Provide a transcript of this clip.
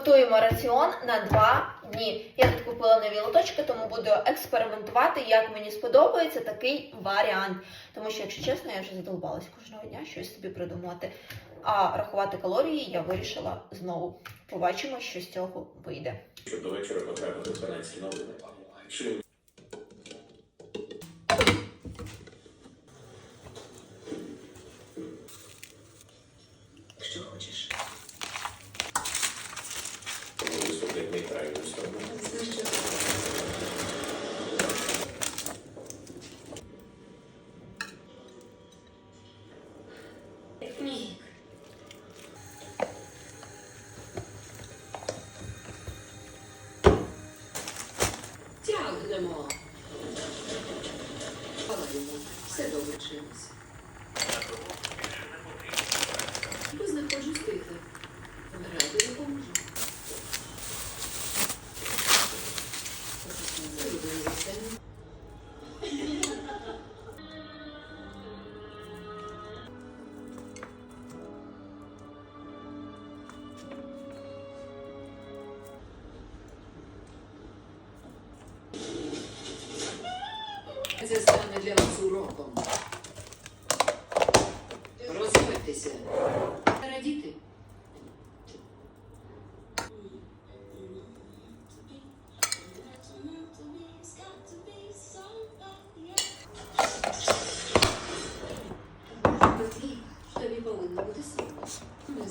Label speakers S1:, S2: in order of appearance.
S1: Готуємо раціон на 2 дні. Я тут купила нові лоточки, тому буду експериментувати, як мені сподобається такий варіант. Тому що, якщо чесно, я вже задолбалась кожного дня щось собі придумати. А рахувати калорії я вирішила знову. Побачимо, що з цього вийде.
S2: щоб до вечора потрапити в 12 новини.
S3: Що хочеш? Тягнемо. Паладимо. Все добре чимось. Знаходжусь тихо. Ради допоможу. Подивися. Це стане для вас уроком. Розвивайтеся. Радіти. Тобі повинно бути сильно.